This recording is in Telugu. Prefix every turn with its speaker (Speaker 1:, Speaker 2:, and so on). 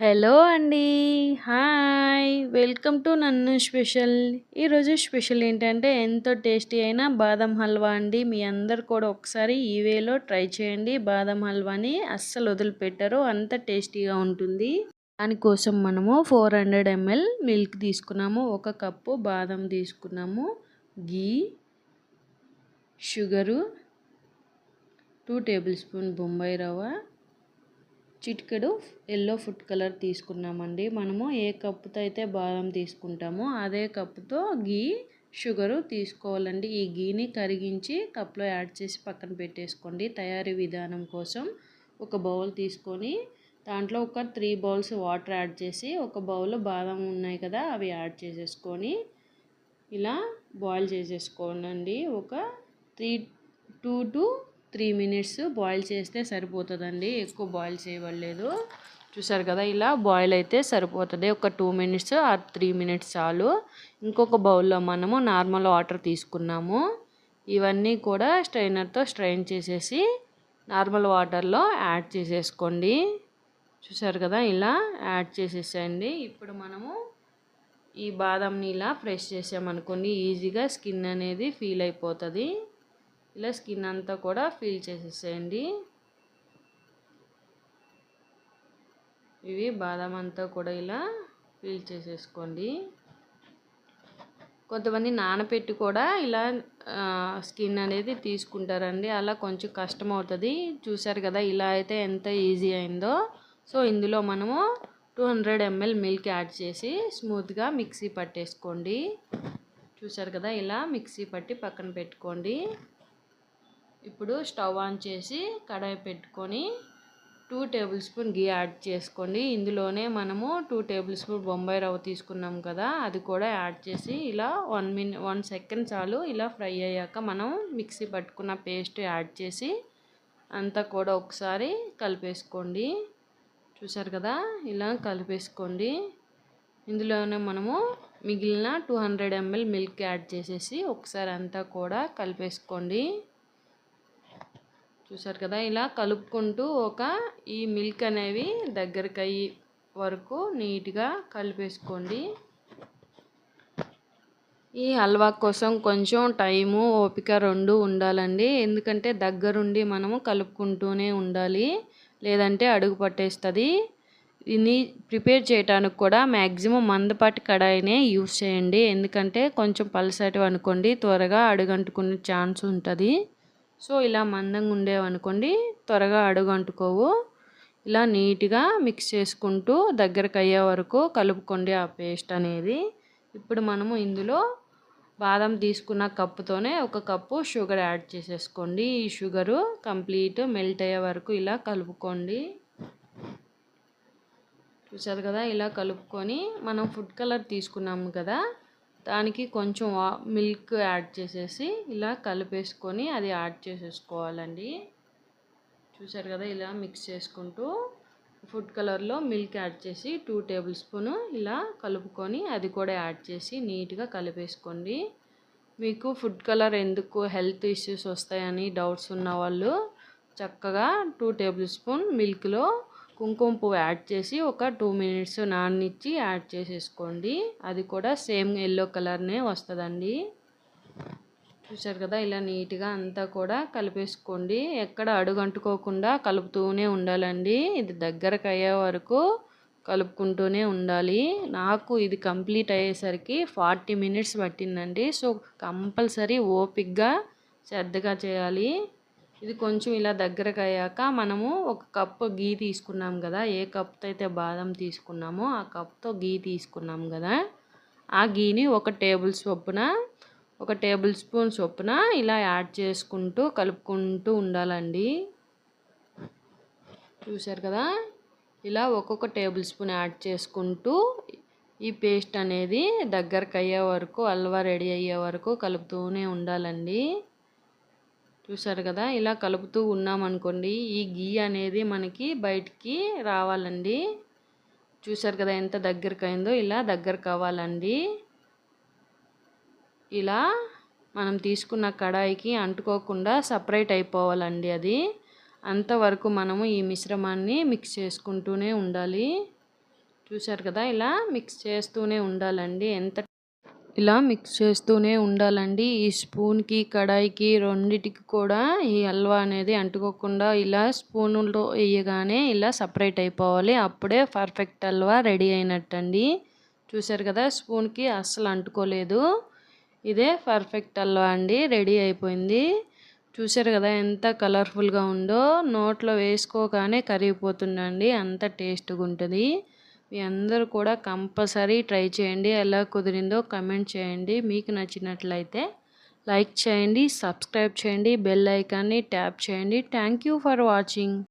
Speaker 1: హలో అండి. హాయ్. వెల్కమ్ టు నన్ను స్పెషల్. ఈరోజు స్పెషల్ ఏంటంటే ఎంతో టేస్టీ అయిన బాదం హల్వా అండి. మీ అందరు కూడా ఒకసారి ఈ వేలో ట్రై చేయండి. బాదం హల్వాని అస్సలు వదిలిపెట్టరు. అంత టేస్టీగా ఉంటుంది. దానికోసం మనము ఫోర్ హండ్రెడ్ ఎంఎల్ మిల్క్ తీసుకున్నాము. ఒక కప్పు బాదం తీసుకున్నాము. Ghee sugar two tablespoon Bombay రవ్వ చిటికెడు ఎల్లో ఫుడ్ కలర్ తీసుకున్నామండి. మనము ఏ కప్పుతో అయితే బాదం తీసుకుంటామో అదే కప్పుతో గీ షుగరు తీసుకోవాలండి. ఈ గీని కరిగించి కప్లో యాడ్ చేసి పక్కన పెట్టేసుకోండి. తయారీ విధానం కోసం ఒక బౌల్ తీసుకొని దాంట్లో ఒక త్రీ బౌల్స్ వాటర్ యాడ్ చేసి ఒక బౌల్ బాదం ఉన్నాయి కదా అవి యాడ్ చేసేసుకొని ఇలా బాయిల్ చేసేసుకోండి ఒక three two to three minutes boil చేస్తే సరిపోతుందండి. ఎక్కువ బాయిల్ చేయబడలేదు. చూసారు కదా ఇలా బాయిల్ అయితే సరిపోతుంది. ఒక టూ మినిట్స్ ఆ త్రీ మినిట్స్ చాలు. ఇంకొక బౌల్లో మనము నార్మల్ వాటర్ తీసుకున్నాము. ఇవన్నీ కూడా స్ట్రైనర్తో స్ట్రైన్ చేసేసి నార్మల్ వాటర్లో యాడ్ చేసేసుకోండి. చూసారు కదా ఇలా యాడ్ చేసేసేయండి. ఇప్పుడు మనము ఈ బాదంని ఇలా ఫ్రెష్ చేసామనుకోండి ఈజీగా స్కిన్ అనేది ఫీల్ అయిపోతుంది. ఇలా స్కిన్ అంతా కూడా ఫీల్ చేసేసేయండి. ఇవి బాదం అంతా కూడా ఇలా ఫీల్ చేసేసుకోండి. కొంతమంది నానపెట్టి కూడా ఇలా స్కిన్ అనేది తీసుకుంటారండి. అలా కొంచెం కష్టం అవుతుంది చూసారు కదా ఇలా అయితే ఎంత ఈజీ అయిందో. సో ఇందులో మనము two hundred ML milk add చేసి స్మూత్గా మిక్సీ పట్టేసుకోండి. చూసారు కదా ఇలా మిక్సీ పట్టి పక్కన పెట్టుకోండి. ఇప్పుడు స్టవ్ ఆన్ చేసి కడాయి పెట్టుకొని టూ టేబుల్ స్పూన్ గీ యాడ్ చేసుకోండి. ఇందులోనే మనము టూ టేబుల్ స్పూన్ బొంబాయి రవ్వ తీసుకున్నాం కదా అది కూడా యాడ్ చేసి ఇలా వన్ మినిట్ వన్ సెకండ్ చాలు ఇలా ఫ్రై అయ్యాక మనం మిక్సీ పట్టుకున్న పేస్ట్ యాడ్ చేసి అంతా కూడా ఒకసారి కలిపేసుకోండి. చూసారు కదా ఇలా కలిపేసుకోండి. ఇందులోనే మనము మిగిలిన two hundred ML milk add చేసేసి ఒకసారి అంతా కూడా కలిపేసుకోండి. చూసారు కదా ఇలా కలుపుకుంటూ ఒక ఈ మిల్క్ అనేవి దగ్గరికి అయ్యి వరకు నీట్గా కలిపేసుకోండి. ఈ హల్వా కోసం కొంచెం టైము ఓపిక రెండు ఉండాలండి. ఎందుకంటే దగ్గరుండి మనము కలుపుకుంటూనే ఉండాలి. లేదంటే అడుగు పట్టేస్తుంది. దీన్ని ప్రిపేర్ చేయడానికి కూడా మ్యాక్సిమం మందపాటి కడాయినే యూస్ చేయండి. ఎందుకంటే కొంచెం పలసటివి అనుకోండి త్వరగా అడుగంటుకునే ఛాన్స్ ఉంటుంది. సో ఇలా మందంగా ఉండేవనుకోండి త్వరగా అడుగు అంటుకోవు. ఇలా నీట్గా మిక్స్ చేసుకుంటూ దగ్గరకు అయ్యే వరకు కలుపుకోండి ఆ పేస్ట్ అనేది. ఇప్పుడు మనము ఇందులో బాదం తీసుకున్న కప్పుతోనే ఒక కప్పు షుగర్ యాడ్ చేసేసుకోండి. ఈ షుగరు కంప్లీట్ మెల్ట్ అయ్యే వరకు ఇలా కలుపుకోండి. చూసారు కదా ఇలా కలుపుకొని మనం ఫుడ్ కలర్ తీసుకున్నాము కదా దానికి కొంచెం మిల్క్ యాడ్ చేసేసి ఇలా కలిపేసుకొని అది యాడ్ చేసేసుకోవాలండి. చూసారు కదా ఇలా మిక్స్ చేసుకుంటూ ఫుడ్ కలర్లో మిల్క్ యాడ్ చేసి టూ టేబుల్ స్పూన్ ఇలా కలుపుకొని అది కూడా యాడ్ చేసి నీట్గా కలిపేసుకోండి. మీకు ఫుడ్ కలర్ ఎందుకు హెల్త్ ఇష్యూస్ వస్తాయని డౌట్స్ ఉన్న వాళ్ళు చక్కగా టూ టేబుల్ స్పూన్ మిల్క్లో కుంకుమ పువ్వు యాడ్ చేసి ఒక టూ మినిట్స్ నాననిచ్చి యాడ్ చేసేసుకోండి. అది కూడా సేమ్ ఎల్లో కలర్నే వస్తుందండి. చూసారు కదా ఇలా నీట్గా అంతా కూడా కలిపేసుకోండి. ఎక్కడ అడుగంటుకోకుండా కలుపుతూనే ఉండాలండి. ఇది దగ్గరకు అయ్యే వరకు కలుపుకుంటూనే ఉండాలి. నాకు ఇది కంప్లీట్ అయ్యేసరికి ఫార్టీ మినిట్స్ పట్టిందండి. సో కంపల్సరీ ఓపిక్గా శ్రద్ధగా చేయాలి. ఇది కొంచెం ఇలా దగ్గరకు అయ్యాక మనము ఒక కప్పు గీ తీసుకున్నాం కదా ఏ కప్తో అయితే బాదం తీసుకున్నామో ఆ కప్తో గీ తీసుకున్నాం కదా ఆ గీని ఒక టేబుల్ చొప్పున ఒక టేబుల్ స్పూన్ చొప్పున ఇలా యాడ్ చేసుకుంటూ కలుపుకుంటూ ఉండాలండి. చూసారు కదా ఇలా ఒక్కొక్క టేబుల్ స్పూన్ యాడ్ చేసుకుంటూ ఈ పేస్ట్ అనేది దగ్గరకు అయ్యే వరకు అల్వా రెడీ అయ్యే వరకు కలుపుతూనే ఉండాలండి. చూసారు కదా ఇలా కలుపుతూ ఉన్నామనుకోండి ఈ గీ అనేది మనకి బయటికి రావాలండి. చూసారు కదా ఎంత దగ్గరకు అయిందో ఇలా దగ్గర కావాలండి. ఇలా మనం తీసుకున్న కడాయికి అంటుకోకుండా సపరేట్ అయిపోవాలండి అది. అంతవరకు మనము ఈ మిశ్రమాన్ని మిక్స్ చేసుకుంటూనే ఉండాలి. చూసారు కదా ఇలా మిక్స్ చేస్తూనే ఉండాలండి. ఎంత ఇలా మిక్స్ చేస్తూనే ఉండాలండి. ఈ స్పూన్కి కడాయికి రెండిటికి కూడా ఈ హల్వా అనేది అంటుకోకుండా ఇలా స్పూన్లో వేయగానే ఇలా సపరేట్ అయిపోవాలి. అప్పుడే పర్ఫెక్ట్ హల్వా రెడీ అయినట్టండి. చూసారు కదా స్పూన్కి అస్సలు అంటుకోలేదు. ఇదే పర్ఫెక్ట్ హల్వా అండి రెడీ అయిపోయింది. చూసారు కదా ఎంత కలర్ఫుల్గా ఉందో. నోట్లో వేసుకోగానే కరిగిపోతుందండి అంత టేస్ట్గా ఉంటుంది. మీ అందరూ కూడా కంపల్సరీ ట్రై చేయండి. ఎలా కుదిరిందో కమెంట్ చేయండి. మీకు నచ్చినట్లయితే లైక్ చేయండి సబ్స్క్రైబ్ చేయండి బెల్ ఐకాన్ని ట్యాప్ చేయండి. Thank for watching.